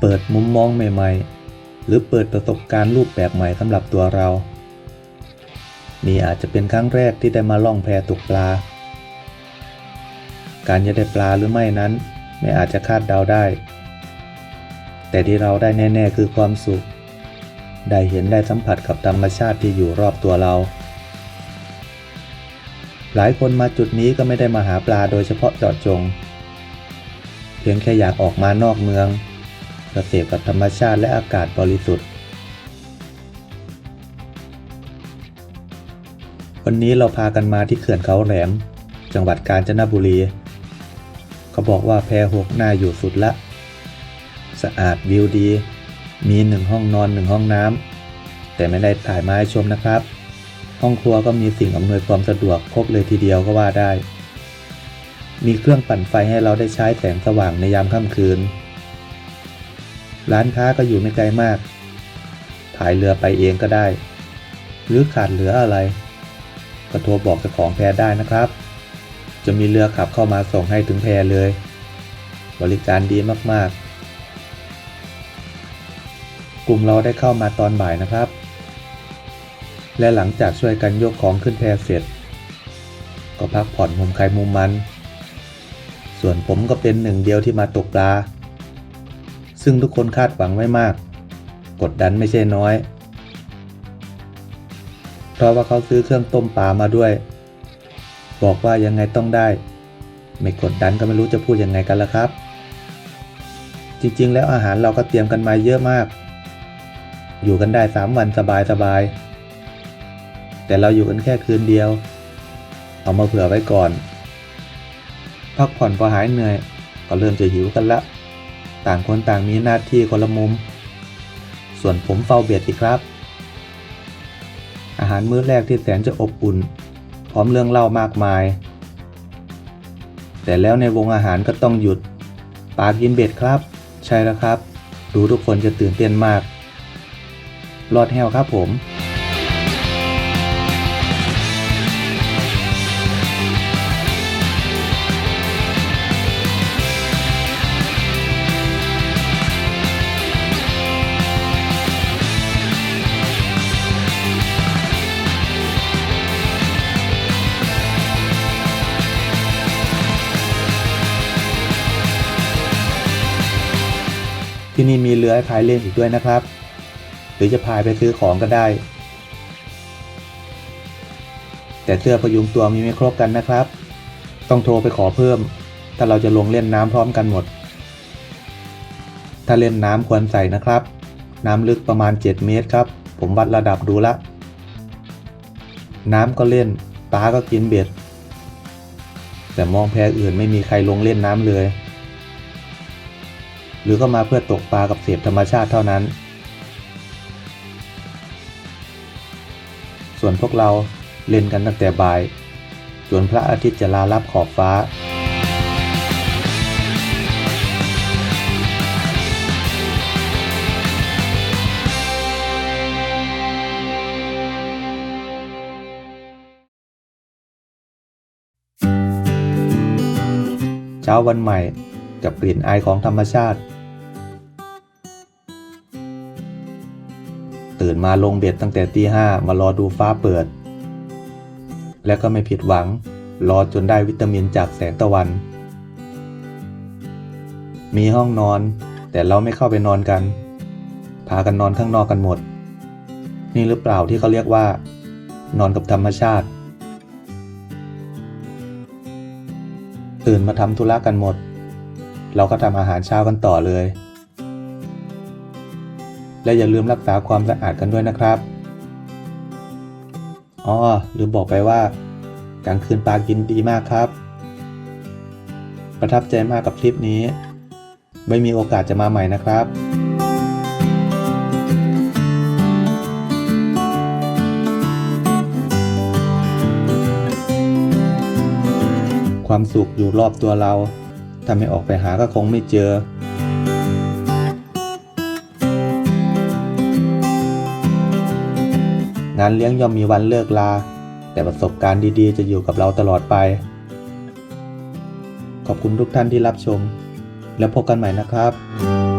เปิดมุมมองใหม่ๆ หรือเปิดประสบการณ์รูปแบบใหม่สำหรับตัวเรา นี่อาจจะเป็นครั้งแรกที่ได้มาล่องแพตกปลา การจะได้ปลาหรือไม่นั้น ไม่อาจจะคาดเดาได้ แต่ที่เราได้แน่ ๆ คือความสุข ได้เห็นได้สัมผัสกับธรรมชาติที่อยู่รอบตัวเรา หลายคนมาจุดนี้ก็ไม่ได้มาหาปลาโดยเฉพาะเจาะจงเพียงแค่อยากออกมานอกเมือง กษตรกับธรรมชาติและอากาศบริสุทธิ์ วันนี้เราพากันมาที่เขื่อนเขาแหลม จังหวัดกาญจนบุรี เขาบอกว่าแพหกหน้าอยู่สุดละ สะอาดวิวดี มีหนึ่งห้องนอนหนึ่งห้องน้ำแต่ไม่ได้ถ่ายมาให้ชมนะครับ ห้องครัวก็มีสิ่งอำนวยความสะดวกครบเลยทีเดียวก็ว่าได้มีเครื่องปั่นไฟให้เราได้ใช้แสงสว่างในยามค่ำคืน ร้านค้าก็อยู่ไม่ไกลมาก ถ่ายเรือไปเองก็ได้ หรือขาดเหลืออะไร ก็โทรบอกเจ้าของแพได้นะครับ จะมีเรือขับเข้ามาส่งให้ถึงแพเลย บริการดีมากๆ กลุ่มเราได้เข้ามาตอนบ่ายนะครับ และหลังจากช่วยกันยกของขึ้นแพเสร็จ ก็พักผ่อนมุมใครมุมมัน ส่วนผมก็เป็นหนึ่งเดียวที่มาตกปลา ซึ่งทุกคนคาดหวังไว้มาก กดดันไม่ใช่น้อย เพราะว่าเขาซื้อเครื่องต้มปลามาด้วย บอกว่ายังไงต้องได้ ไม่กดดันก็ไม่รู้จะพูดยังไงกันละครับ จริงๆ แล้วอาหารเราก็เตรียมกันมาเยอะมาก อยู่กันได้ 3 วันสบายๆแต่เราอยู่กันแค่คืนเดียว เอามาเผื่อไว้ก่อนพักผ่อนพอหายเหนื่อย ก็เริ่มจะหิวกันละ ต่างคนต่างมีหน้าที่คนละมุม ส่วนผมเฝ้าเบียดอีกครับ อาหารมื้อแรกที่แสนจะอบอุ่น พร้อมเรื่องเล่ามากมาย แต่แล้วในวงอาหารก็ต้องหยุดปากินเบ็ดครับ ใช่แล้วครับ ดูทุกคนจะตื่นเต้นมาก รอดแฮวครับผม ที่นี่มีเรือให้พายเล่นอีกด้วยนะครับ หรือจะพายไปซื้อของก็ได้ แต่เสื้อพยุงตัวมีไม่ครบกันนะครับ ต้องโทรไปขอเพิ่ม ถ้าเราจะลงเล่นน้ำพร้อมกันหมด ถ้าเล่นน้ำควรใส่นะครับ น้ำลึกประมาณ 7 เมตรครับ ผมวัดระดับดูละ น้ำก็เล่นปลาก็กินเบ็ด แต่มองแพอื่นไม่มีใครลงเล่นน้ำเลย หรือก็มาเพื่อตกปลากับเสพธรรมชาติเท่านั้น ส่วนพวกเราเล่นกันตั้งแต่บ่ายจนพระอาทิตย์จะลาลับขอบฟ้าเช้าวันใหม่กับกลิ่นอายของธรรมชาติ ตื่นมาลงเบ็ดตั้งแต่ตีห้ามารอดูฟ้าเปิด และก็ไม่ผิดหวัง รอจนได้วิตามินจากแสงตะวัน มีห้องนอน แต่เราไม่เข้าไปนอนกัน พากันนอนข้างนอกกันหมด นี่หรือเปล่าที่เขาเรียกว่า นอนกับธรรมชาติ ตื่นมาทำธุระกันหมด เราก็ทำอาหารเช้ากันต่อเลย และอย่าลืมรักษาความสะอาดกันด้วยนะครับอ๋อลืมบอกไปว่า กลางคืนปลากินดีมากครับ ประทับใจมากกับคลิปนี้ ไม่มีโอกาสจะมาใหม่นะครับความสุขอยู่รอบตัวเรา ถ้าไม่ออกไปหาก็คงไม่เจอ งานเลี้ยงย่อมมีวันเลิกลา แต่ประสบการณ์ดีๆ จะอยู่กับเราตลอดไป ขอบคุณทุกท่านที่รับชม แล้วพบกันใหม่นะครับ